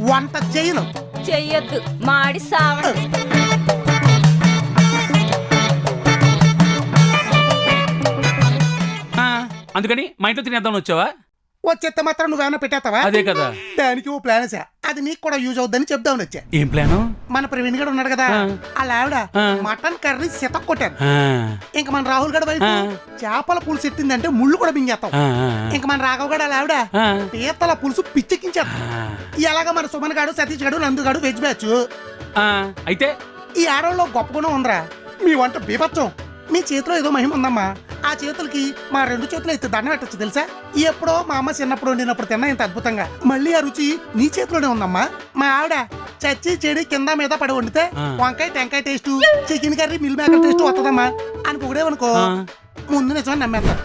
వంట చేయను. చెయ్యొద్దు. మాడి సావండి. ఆ, అందుకని మా ఇంట్లో తినేద్దామని వచ్చావా? వచ్చేస్తే మాత్రం నువ్వేమైనా పెట్టేస్తావా? అదే కదా. దానికి ఓ ప్లాన్ వేసా అది నీకు కూడా యూజ్ అవుద్దని చెప్దామని వచ్చా. ఏం ప్లాను? మన ప్రవీణ్ గడు ఉన్నాడు కదా. వాళ్ళ ఆవిడ. మటన్ కర్రీ సితక్ కొట్టారు ఆ, ఇంకా మన రాహుల్ గడ వైపు. చేపల పులుసు ఎట్టిందంటే ముళ్ళు కూడా బింగేస్తాం. ఆ, ఇంకా మన రాఘవ్ గడ వాళ్ళ ఆవిడ. పీతల పులుసు పిచ్చెక్కించేస్తాం ఎలాగ మన సుమన్ గాడు సతీష్ గడు నందు గడు వెజ్ బ్యాచ్? అయితే? ఈ ఆడవాళ్ళలో గొప్ప గుణం ఉందిరా. మీ వంట బీభత్సం. మీ చేతిలో ఏదో మహిమ ఉందమ్మా. ఆ చేతులకి మా రెండు చేతులు అయితే దండం పెట్టచ్చు తెలుసా? ఎప్పుడో మా అమ్మ చిన్నప్పుడు వండినప్పుడు తిన్నా ఇంత అద్భుతంగా. మళ్ళీ ఆ రుచి నీ చేతిలోనే ఉందమ్మా. మా ఆవిడ చచ్చి చెడి కింద మీద పడి వండితే. వంకాయ టెంకాయ taste chicken curry meal maker taste వస్తుందమ్మా అని పొగిడేవనుకో ఆ. ముందు నిజమని నమ్మేస్తారు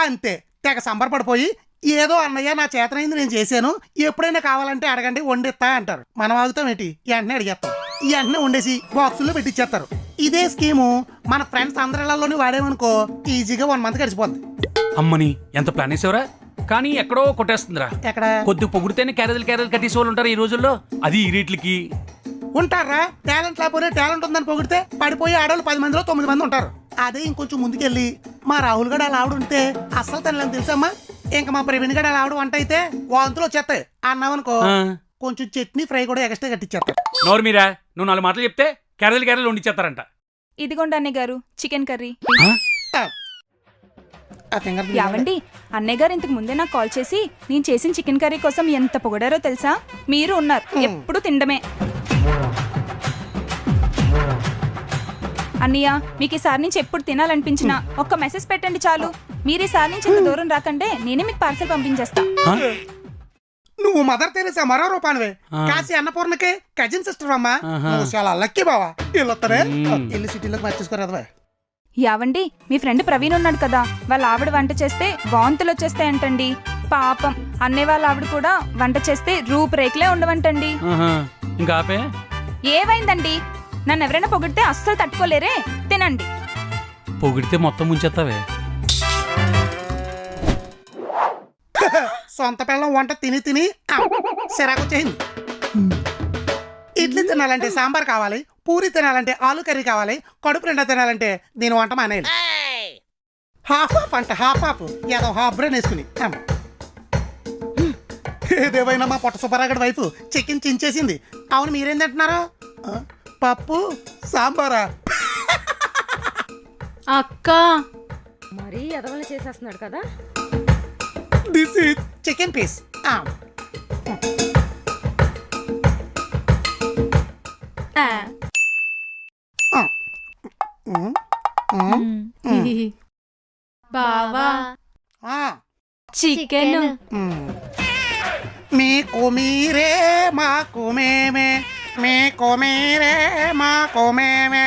అంతే. తెగ సంబరపడిపోయి ఏదో అన్నయ్య నా చేతనైంది నేను చేశాను. ఎప్పుడైనా కావాలంటే అడగండి వండిస్తా అంటారు. మనం ఆగుతాం ఏంటి? వెంటనే అడిగేస్తాం. ఈ వెంటనే వండేసి బాక్సుల్లో పెట్టిచ్చేస్తారు. ఇదే స్కీము మన ఫ్రెండ్స్ అందరిలోని వాడేమనుకో ఈజీగా వన్ మంత్ గడిచిపోద్ది. అమ్మని ఎంత ప్లాన్ వేసావురా? కానీ ఎక్కడో కొట్టేస్తుందిరా. ఎక్కడ? కొద్ది పొగిడితేనే క్యారెల్ క్యారెల్ కట్టేసే వాళ్ళు ఉంటారు ఈ రోజుల్లో. అది ఈ రేట్లకి. ఉంటారా? టాలెంట్ లేకపోతే టాలెంట్ ఉందని పొగిడితే పడిపోయి ఆడవాళ్ళు పది మందిలో తొమ్మిది మంది ఉంటారు. అదే ఇంకొంచెం ముందుకెళ్ళి మా రాహుల్ గడ అలా ఆవిడ ఉంటే అస్సలు తినలేని తెలుసమ్మా? ఇంకా మా ప్రవీణ్ గడ అలా ఆవిడ వంట అయితే వాంతులు వచ్చేస్తాయి. అన్నావనుకో కొంచెం చట్నీ ఫ్రై కూడా ఎక్స్ట్రా కట్టించేస్తారు నోరు మీరా? నువ్వు నాలుగు మాటలు చెప్తే క్యారెల్ క్యారెల్ వండిచ్చేస్తారంట ఇదిగోండి అన్నయ్య గారు చికెన్ కర్రీ. యావండి అన్నయ్య గారు ఇంతకు ముందే నాకు కాల్ చేసి నేను చేసిన చికెన్ కర్రీ కోసం ఎంత పొగడారో తెలుసా? మీరు ఉన్నారు ఎప్పుడు తినడమే. అన్నయ్య మీకు ఈసారి నుంచి ఎప్పుడు తినాలనిపించినా ఒక్క మెసేజ్ పెట్టండి చాలు. మీరు ఈసారి నుంచి ఇంత దూరం రాకంటే నేనే మీకు పార్సల్ పంపించేస్తా? నువ్వు మదర్ తెరేసా మరో రూపానివే. కాశీ అన్నపూర్ణకి కజిన్ సిస్టర్ అమ్మా. నువ్వు చాలా లక్కీ బావా. మ్మ్. వెళ్ళి సిటీలోకి మర్చేసుకోరాదవా యావండి మీ ఫ్రెండ్ ప్రవీణ్ ఉన్నాడు కదా వాళ్ళ ఆవిడ వంట చేస్తే వాంతులు వచ్చేస్తాయంటండి. పాపం అన్నయ్య వాళ్ళ ఆవిడ కూడా వంట చేస్తే రూపురేఖలే ఉండవంటండి. ఇంకా ఆపే? ఏవైందండి నన్ను ఎవరైనా పొగిడితే అస్సలు తట్టుకోలేరే? తినండి. పొగిడితే మొత్తం ముంచేస్తావే సొంత పిల్లం వంట తిని తిని సిరాకు వచ్చేసింది ఇడ్లీ తినాలంటే సాంబార్ కావాలి పూరి తినాలంటే ఆలు కర్రీ కావాలి కడుపు నిండా తినాలంటే దీని వంట మానేయాలి. హాఫ్ హాఫ్ అంట హాఫ్ హాఫ్ ఏదో హాఫ్ బ్రెయిన్ వేసుకుని ఆమ్. ఏదేమైనా మా పొట్ట సుబ్బరాగడి వైపు చికెన్ చించేసింది. అవును మీరేం తింటున్నారు? పప్పు సాంబారా? అక్క. మరీ ఎదవలు చేసేస్తున్నాడు కదా. దిస్ ఈజ్ చికెన్ పీస్ బావా. చికెన్. మీకు మీరే మాకు మేమే. మీకు మీరే మాకు మేమే.